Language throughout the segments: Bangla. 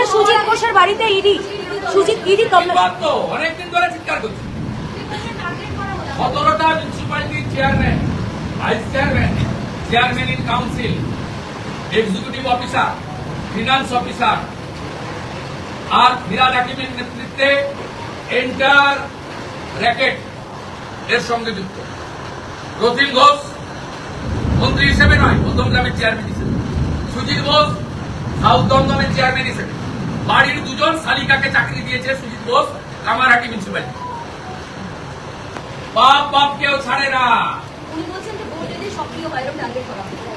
হচ্ছে সুজিত ঘোষের বাড়িতে ইডি। সুজিত, ইডি অনেকদিন ধরে চিৎকার মিউনিসিপালিটির chairman chairman chairman council executive officer finance officer নেতৃত্বে এন্টার এর সঙ্গে যুক্ত। ঘোষ, মন্ত্রী হিসেবে নয় চেয়ারম্যান হিসেবে। সুজিত ঘোষ, সাউথ দমদমের চেয়ারম্যান হিসেবে। বাড়ির দুজন শালিকাকে চাকরি দিয়েছে সুজিত ঘোষ কামারহাটি মিউনিসিপ্যালিটি বাপ বাপ কেউ ছাড়ে না।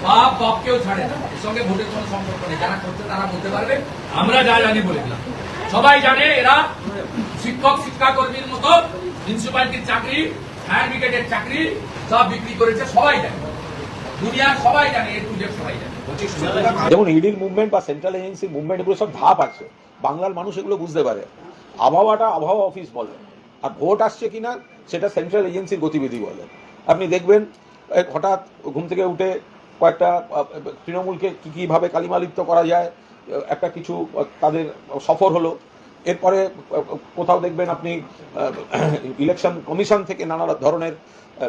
বাপ বাপ কেউ ছাড়ে না। এর সঙ্গে ভোটের কোনো সম্পর্ক নেই। যারা করছে তারা বলতে পারবে। আমরা যা জানি বলে দিলাম। সবাই জানে এরা শিক্ষক শিক্ষা কর্মীর মতো মিউনিসিপ্যালিটির চাকরি ফায়ার ব্রিগেডের চাকরি সব বিক্রি করেছে সবাই জানে। যেমন ইডির মুভমেন্ট বা সেন্ট্রাল এজেন্সির মুভমেন্ট এগুলো সব ধাপ আছে। বাংলার মানুষ এগুলো বুঝতে পারে। আবহাওয়াটা আবহাওয়া অফিস বলে। আর ভোট আসছে কিনা, সেটা সেন্ট্রাল এজেন্সির গতিবিধি বলে। আপনি দেখবেন হঠাৎ ঘুম থেকে উঠে কয়েকটা তৃণমূলকে কী কীভাবে কালিমালিপ্ত করা যায় একটা কিছু তাদের সফর হলো। এরপরে কোথাও দেখবেন আপনি ইলেকশন কমিশন থেকে নানা ধরনের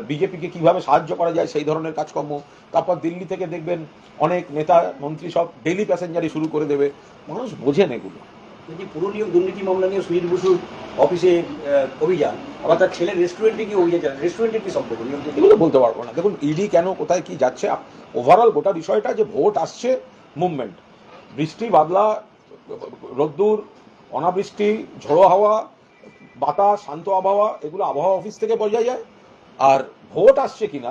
বিজেপিকে কীভাবে সাহায্য করা যায় সেই ধরনের কাজকর্ম। তারপর দিল্লি থেকে দেখবেন অনেক নেতা মন্ত্রী সব ডেলি প্যাসেঞ্জারি শুরু করে দেবে। মানুষ বোঝেন এগুলো। যে পুরো নিয়োগ দুর্নীতি মামলা নিয়ে সুজিত বসুর অফিসে অভিযান আবার তার ছেলের রেস্টুরেন্টে গিয়ে অভিযান চালান রেস্টুরেন্টের কি সম্পর্ক? এগুলো বলতে পারব না। দেখুন ইডি কেন কোথায় কি যাচ্ছে ওভারঅল গোটা বিষয়টা যে ভোট আসছে মুভমেন্ট বৃষ্টি বাদলা রোদ্দুর অনাবৃষ্টি, ঝোড়ো হাওয়া, বাতাস, শান্ত আবহাওয়া, এগুলো আবহাওয়া অফিস থেকে বোঝা যায়। আর ভোট আসছে কিনা,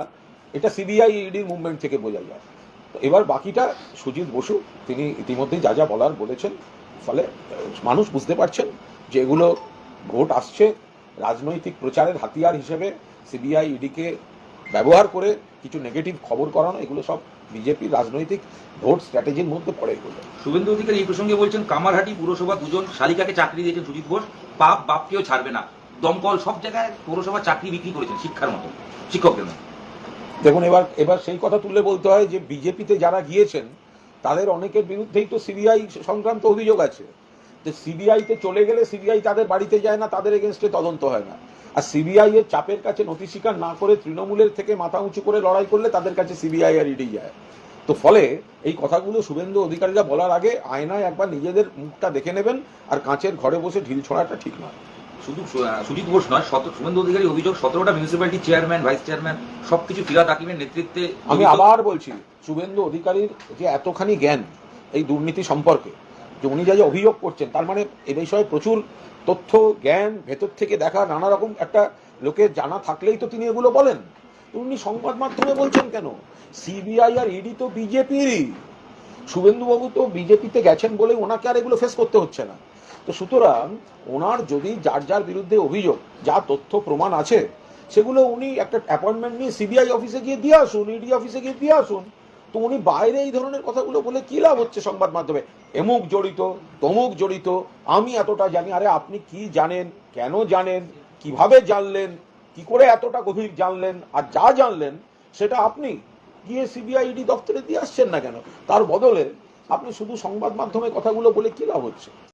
এটা সিবিআই ইডির মুভমেন্ট থেকে বোঝা যায়। তো এবার বাকিটা সুজিত বসু, তিনি ইতিমধ্যেই যা যা বলার বলেছেন, ফলে মানুষ বুঝতে পারছেন যে এগুলো ভোট আসছে। রাজনৈতিক প্রচারের হাতিয়ার হিসেবে সিবিআই, ইডিকে ব্যবহার করে কিছু নেগেটিভ খবর করানো এগুলো সব বিজেপির রাজনৈতিক ভোট স্ট্র্যাটেজির মধ্যে পড়ে এগুলো। শুভেন্দু অধিকারী এই প্রসঙ্গে বলছেন কামারহাটি পুরসভা দুজন শালিকাকে চাকরি দিয়েছেন সুজিত ঘোষ বাপ বাপকেও ছাড়বে না। দমকল সব জায়গায় পৌরসভা চাকরি বিক্রি করেছেন শিক্ষার মতো শিক্ষকদের মতো। দেখুন এবার এবার সেই কথা তুললে বলতে হয় যে বিজেপিতে যারা গিয়েছেন তাদের অনেকের বিরুদ্ধেই তো সিবিআই সংক্রান্ত অভিযোগ আছে। যে সিবিআইতে চলে গেলে সিবিআই তাদের বাড়িতে যায় না তাদের এগেনস্টে তদন্ত হয় না। আর সিবিআই এর চাপের কাছে নথি স্বীকার না করে তৃণমূলের থেকে মাথা উঁচু করে লড়াই করলে তাদের কাছে সিবিআই আর ইডি যায়। তো ফলে এই কথাগুলো শুভেন্দু অধিকারীরা বলার আগে আয়নায় একবার নিজেদের মুখটা দেখে নেবেন আর কাঁচের ঘরে বসে ঢিল ছোড়াটা ঠিক নয়। শুধু সুজিত ঘোষ নয় শত শুভেন্দু অধিকারী অভিযোগ সতেরোটা মিউনিসিপ্যালিটি চেয়ারম্যান ভাইস চেয়ারম্যান সবকিছু ফিরাদ হাকিমের নেতৃত্বে আমি আবার বলছি শুভেন্দু অধিকারীর যে এতখানি জ্ঞান এই দুর্নীতি সম্পর্কে যে উনি যা যা অভিযোগ করছেন, তার মানে এ বিষয়ে প্রচুর তথ্য, জ্ঞান, ভেতর থেকে দেখা, নানা রকম একটা লোকের জানা থাকলেই তো তিনি এগুলো বলেন। উনি সংবাদ মাধ্যমে বলছেন কেন? সিবিআই আর ইডি তো বিজেপিরই। শুভেন্দুবাবু তো বিজেপিতে গেছেন বলে ওনাকে আর এগুলো ফেস করতে হচ্ছে না। তো সুতরাং ওনার যদি যার যার বিরুদ্ধে অভিযোগ, যা তথ্য, প্রমাণ আছে, সেগুলো উনি একটা অ্যাপয়েন্টমেন্ট নিয়ে সিবিআই অফিসে গিয়ে দিয়ে আসুন, ইডি অফিসে গিয়ে দিয়ে আসুন। তো উনি বাইরে এই ধরনের কথাগুলো বলে কি লাভ হচ্ছে সংবাদ মাধ্যমে? এমুক জড়িত, তমুক জড়িত, আমি এতটা জানি, আরে আপনি কি জানেন, কেন জানেন, কীভাবে জানলেন, কি করে এতটা গভীর জানলেন, আর যা জানলেন, সেটা আপনি গিয়ে সিবিআই ইডি দপ্তরে দিয়ে আসছেন না কেন? তার বদলে আপনি শুধু সংবাদ মাধ্যমে কথাগুলো বলে কি লাভ হচ্ছে?